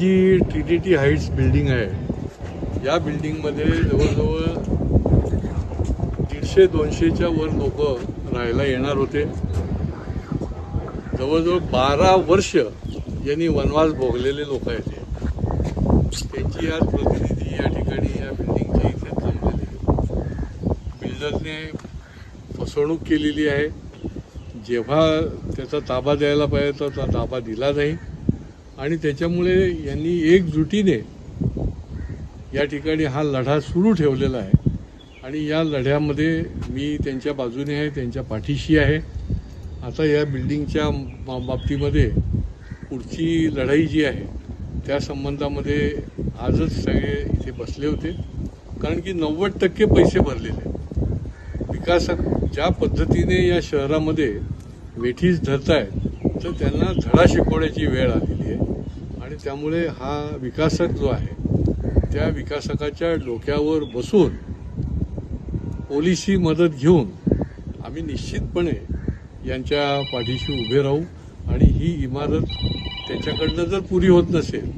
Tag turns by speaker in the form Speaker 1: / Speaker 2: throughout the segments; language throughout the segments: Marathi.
Speaker 1: G T T T Heights building आहे या बिल्डिंगमध्ये जवळजवळ दीडशे दोनशेच्या वर लोक राहायला येणार होते. जवळजवळ बारा वर्ष यांनी वनवास भोगलेले लोक आहेत ते त्यांची आज प्रतिनिधी या ठिकाणी या बिल्डिंगच्या इथे जमलेली बिल्डरने फसवणूक केलेली आहे. जेव्हा त्याचा ताबा द्यायला पाहिजे तर तो ताबा दिला नाही. आणि त्याच्यामुळे यांनी एकजुटीने या ठिकाणी हा लढा सुरू ठेवलेला आहे. आणि या लढ्यामध्ये मी त्यांच्या बाजूने आहे त्यांच्या पाठीशी आहे. आता या बिल्डिंगच्या बाबतीमध्ये पुढची लढाई जी आहे त्या संबंधामध्ये आजच सगळे इथे बसले होते. कारण की नव्वद टक्के पैसे भरलेले विकासक ज्या पद्धतीने या शहरामध्ये वेठीस धरत आहेत तर त्यांना धडा शिकवण्याची वेळ आलेली आहे. आणि त्यामुळे हा विकासक जो आहे त्या विकासकाच्या डोक्यावर बसून पोलिसी मदत घेऊन आम्ही निश्चितपणे यांच्या पाठीशी उभे राहू आणि ही इमारत त्याच्याकडनं जर पुरी होत नसेल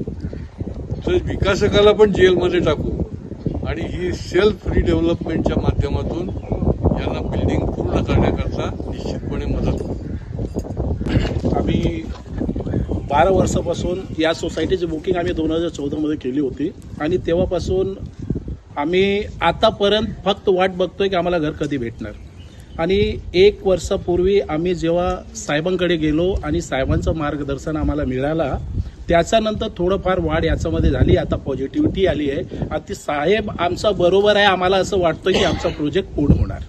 Speaker 1: तर विकासकाला पण जेलमध्ये टाकू आणि ही सेल्फ रिडेव्हलपमेंटच्या माध्यमातून यांना बिल्डिंग पूर्ण करण्याकरता निश्चितपणे मदत करू.
Speaker 2: आम्ही बारा वर्षापासून या सोसायटीची बुकिंग आम्ही दोन हजार चौदामध्ये केली होती. आणि तेव्हापासून आम्ही आतापर्यंत फक्त वाट बघतोय की आम्हाला घर कधी भेटणार. आणि एक वर्षापूर्वी आम्ही जेव्हा साहेबांकडे गेलो आणि साहेबांचं मार्गदर्शन आम्हाला मिळाला त्याच्यानंतर थोडंफार वाढ याच्यामध्ये झाली. आता पॉझिटिव्हिटी आली आहे. आणि ती साहेब आमचा बरोबर आहे आम्हाला असं वाटतं की आमचा प्रोजेक्ट पूर्ण होणार.